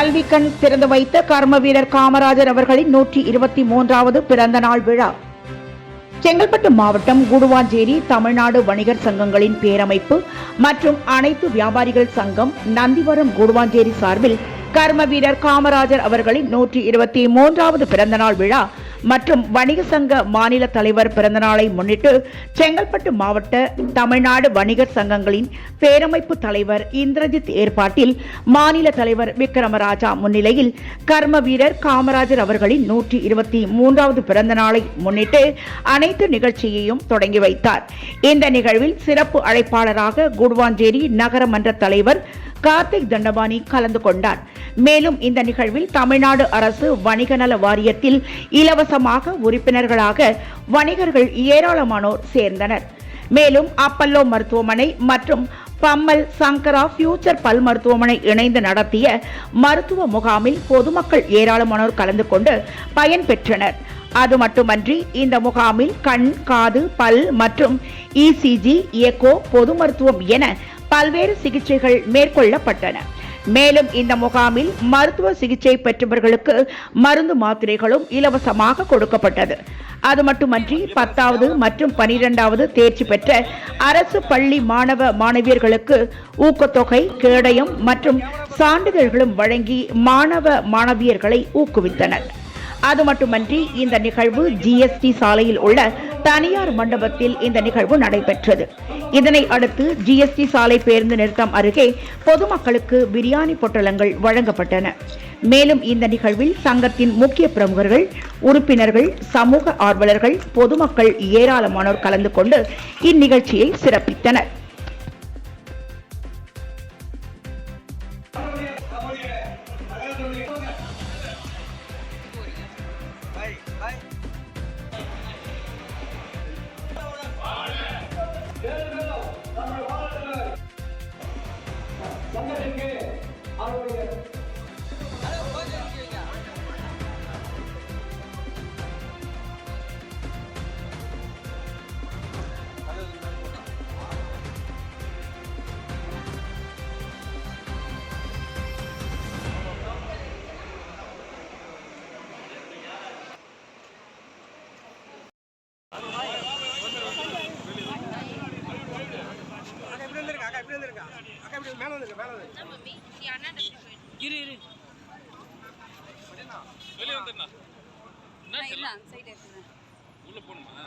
கல்வி கண் திறந்து வைத்த கர்ம வீரர் காமராஜர் அவர்களின் நூற்றி இருபத்தி மூன்றாவது பிறந்த நாள் விழா. செங்கல்பட்டு மாவட்டம் குடுவாஞ்சேரி தமிழ்நாடு வணிகர் சங்கங்களின் பேரமைப்பு மற்றும் அனைத்து வியாபாரிகள் சங்கம் நந்திவரம் குடுவாஞ்சேரி சார்பில் கர்ம வீரர் காமராஜர் அவர்களின் நூற்றி இருபத்தி மூன்றாவது பிறந்தநாள் விழா மற்றும் வணிக சங்க மாநில தலைவர் பிறந்தநாளை முன்னிட்டு செங்கல்பட்டு மாவட்ட தமிழ்நாடு வணிகர் சங்கங்களின் பேரமைப்பு தலைவர் இந்திரஜித் ஏற்பாட்டில் மாநில தலைவர் விக்ரமராஜா முன்னிலையில் கர்ம வீரர் காமராஜர் அவர்களின் நூற்றி இருபத்தி மூன்றாவது பிறந்த நாளை முன்னிட்டு அனைத்து நிகழ்ச்சியையும் தொடங்கி வைத்தார். இந்த நிகழ்வில் சிறப்பு அழைப்பாளராக குடுவாஞ்சேரி நகரமன்ற தலைவர் கார்த்திக் தண்டபாணி கலந்து கொண்டார். மேலும் இந்த நிகழ்வில் தமிழ்நாடு அரசு வணிக நல வாரியத்தில் இலவசமாக உறுப்பினர்களாக வணிகர்கள் ஏராளமானோர் சேர்ந்தனர். மேலும் அப்பல்லோ மருத்துவமனை மற்றும் பம்மல் சங்கரா ஃபியூச்சர் பல் மருத்துவமனை இணைந்து நடத்திய மருத்துவ முகாமில் பொதுமக்கள் ஏராளமானோர் கலந்து கொண்டு பயன்பெற்றனர் அது மட்டுமன்றி இந்த முகாமில் கண் காது பல் மற்றும் இசிஜி எக்கோ பொது மருத்துவம் என பல்வேறு சிகிச்சைகள் மேற்கொள்ளப்பட்டன. மேலும் இந்த முகாமில் மருத்துவ சிகிச்சை பெற்றவர்களுக்கு மருந்து மாத்திரைகளும் இலவசமாக கொடுக்கப்பட்டது. அது மட்டுமன்றி பத்தாவது மற்றும் பனிரெண்டாவது தேர்ச்சி பெற்ற அரசு பள்ளி மாணவ மாணவியர்களுக்கு ஊக்கத்தொகை கேடயம் மற்றும் சான்றிதழ்களும் வழங்கி மாணவ மாணவியர்களை ஊக்குவித்தனர். அது மட்டுமன்றி இந்த நிகழ்வு ஜிஎஸ்டி சாலையில் உள்ள தனியார் மண்டபத்தில் இந்த நிகழ்வு நடைபெற்றது. இதனை அடுத்து ஜிஎஸ்டி சாலை பேருந்து நிறுத்தம் அருகே பொதுமக்களுக்கு பிரியாணி பொட்டலங்கள் வழங்கப்பட்டன. மேலும் இந்த நிகழ்வில் சங்கத்தின் முக்கிய பிரமுகர்கள் உறுப்பினர்கள் சமூக ஆர்வலர்கள் பொதுமக்கள் ஏராளமானோர் கலந்து கொண்டு இந்நிகழ்ச்சியை சிறப்பித்தனர். அக்கா வந்துருங்க அக்கா இப்படி மேல வந்துருங்க மேல வந்துருங்க. இரு இரு. வெளியே வந்துருண்ணா என்ன இல்ல அந்த சைடு உள்ள போகணுமா?